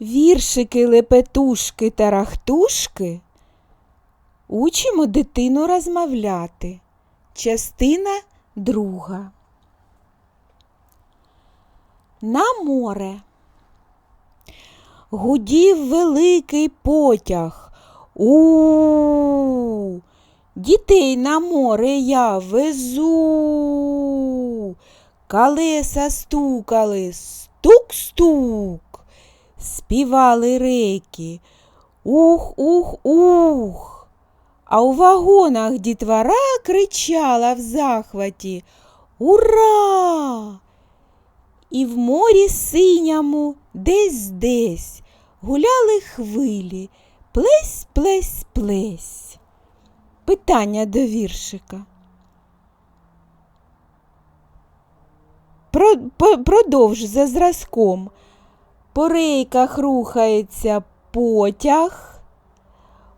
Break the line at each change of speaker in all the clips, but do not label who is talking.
Віршики, лепетушки та рахтушки учимо дитину розмовляти. Частина друга. На море. Гудів великий потяг. У дітей на море я везу. Колеса стукали, стук-стук. Співали реки. Ух, ух, ух. А у вагонах дітвора кричала в захваті Ура! І в морі синьому десь десь гуляли хвилі, плесь, плесь, плесь. Питання до віршика. Продовж за зразком. По рейках рухається потяг,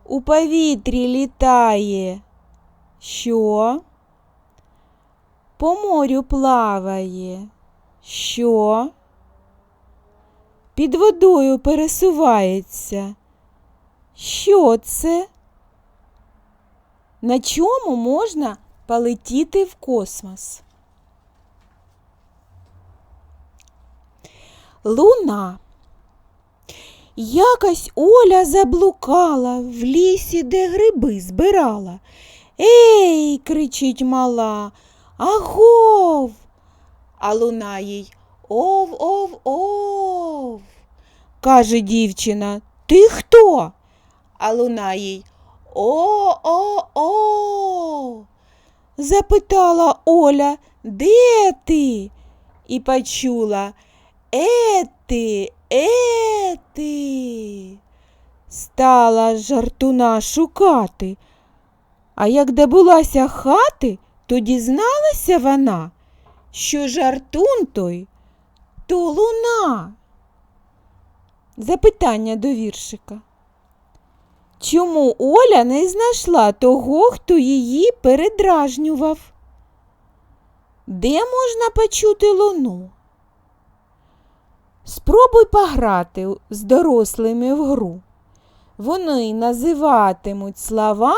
у повітрі літає що? По морю плаває що? Під водою пересувається. Що це? На чому можна полетіти в космос? Луна. Якось Оля заблукала в лісі, де гриби збирала. Ей, кричить мала, агов. А луна їй ов, ов, ов. Каже дівчина, ти хто? А луна їй о, о, о. Запитала Оля, де ти? І почула Ети, ети. Стала жартуна шукати. А як добулася хати, то дізналася вона, що жартун той то луна. Запитання до віршика. Чому Оля не знайшла того, хто її передражнював? Де можна почути луну? Спробуй пограти з дорослими в гру. Вони називатимуть слова,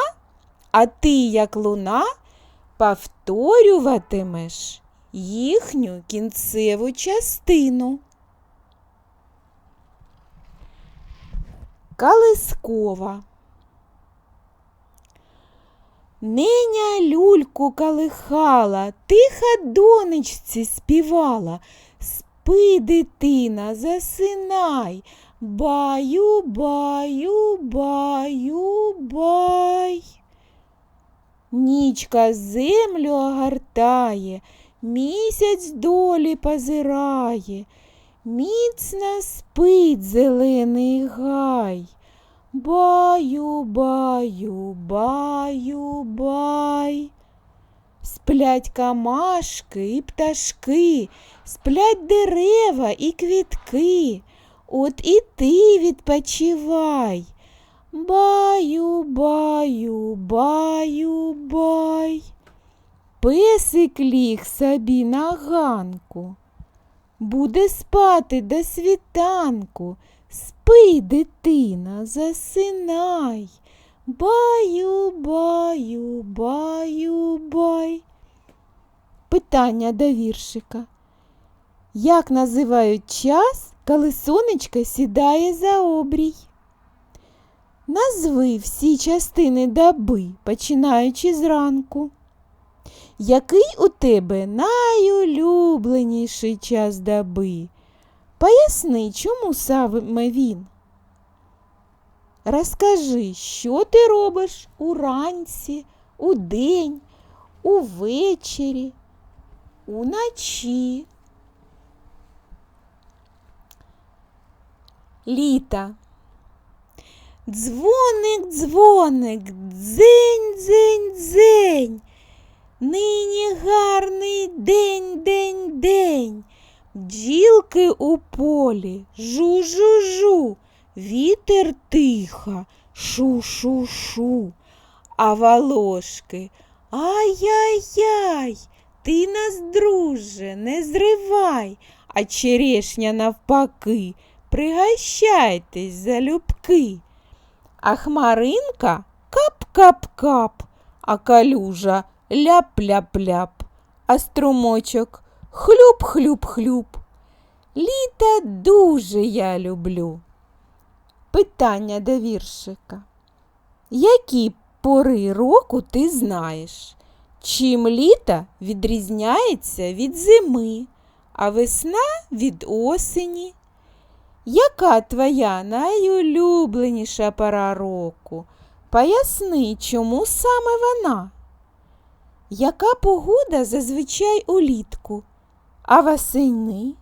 а ти, як луна, повторюватимеш їхню кінцеву частину. Калискова. Неня люльку калихала, тиха донечці співала. Спи, дитина, засинай. Баю, баю, баю, бай. Нічка землю огортає, місяць долі позирає, міцно спить зелений гай. Баю, баю, баю, бай. Сплять камашки і пташки, сплять дерева і квітки. От і ти відпочивай. Баю, баю, баю, бай. Песик ліг собі на ганку. Буде спати до світанку. Спи, дитина, засинай. Баю, баю, баю, бай. Питання до віршика. Як називають час, коли сонечко сідає за обрій? Назви всі частини доби, починаючи зранку. Який у тебе найулюбленіший час доби? Поясни, чому саме він? Розкажи, що ти робиш уранці, удень, увечері, уночі. Літа. Дзвоник, дзвоник, дзень, дзень, дзень. Нині гарний день, день, день. Бджілки у полі, жу-жу-жу, вітер тиха, шу-шу-шу. А волошки, ай-яй-яй, ти нас, друже, не зривай, а черешня навпаки, пригощайтесь залюбки. А хмаринка кап-кап-кап, а калюжа ляп-ляп-ляп, а струмочок хлюп-хлюп-хлюп. Літа дуже я люблю. Питання до віршика. Які пори року ти знаєш? Чим літо відрізняється від зими, а весна від осені? Яка твоя найулюбленіша пора року? Поясни, чому саме вона? Яка погода зазвичай улітку, а восени?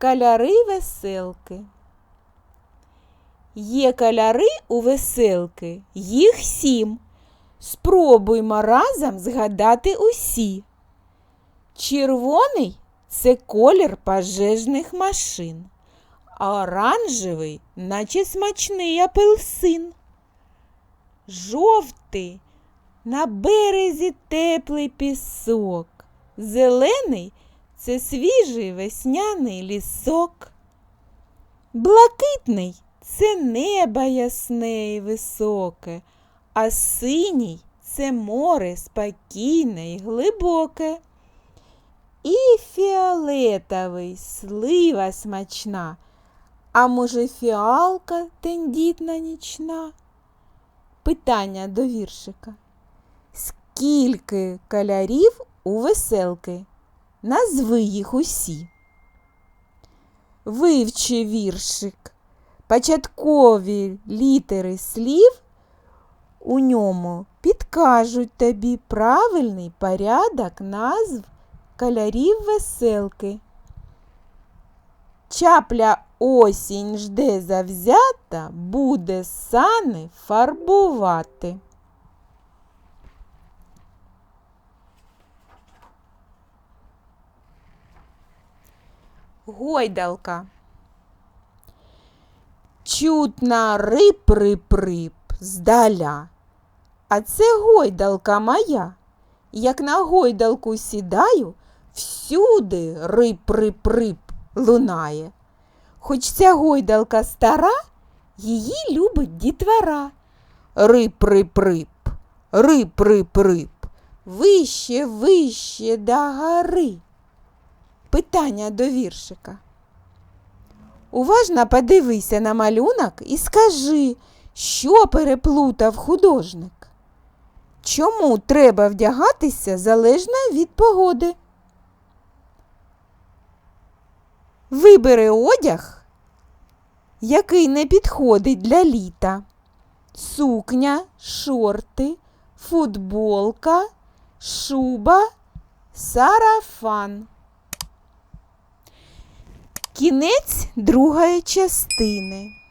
Кольори веселки. Є кольори у веселки, їх сім. Спробуймо разом згадати усі. Червоний це колір пожежних машин, а оранжевий, наче смачний апельсин. Жовтий на березі теплий пісок. Зелений це свіжий весняний лісок. Блакитний це небо ясне і високе, а синій це море спокійне й глибоке. І фіолетовий слива смачна, а може фіалка тендітна нічна? Питання до віршика. Скільки кольорів у веселки? Назви їх усі. Вивчи віршик. Початкові літери слів у ньому підкажуть тобі правильний порядок назв кольорів веселки. Чапля осінь жде завзята, буде сани фарбувати. Гойдалка. Чутна рип-рип-рип здаля. А це гойдалка моя. Як на гойдалку сідаю, всюди рип-рип-рип лунає. Хоч ця гойдалка стара, її любить дітвора. Рип-рип-рип, рип-рип-рип, вище, вище до гори. Питання до віршика. Уважно подивися на малюнок і скажи, що переплутав художник. Чому треба вдягатися залежно від погоди? Вибери одяг, який не підходить для літа. Сукня, шорти, футболка, шуба, сарафан. Кінець другої частини.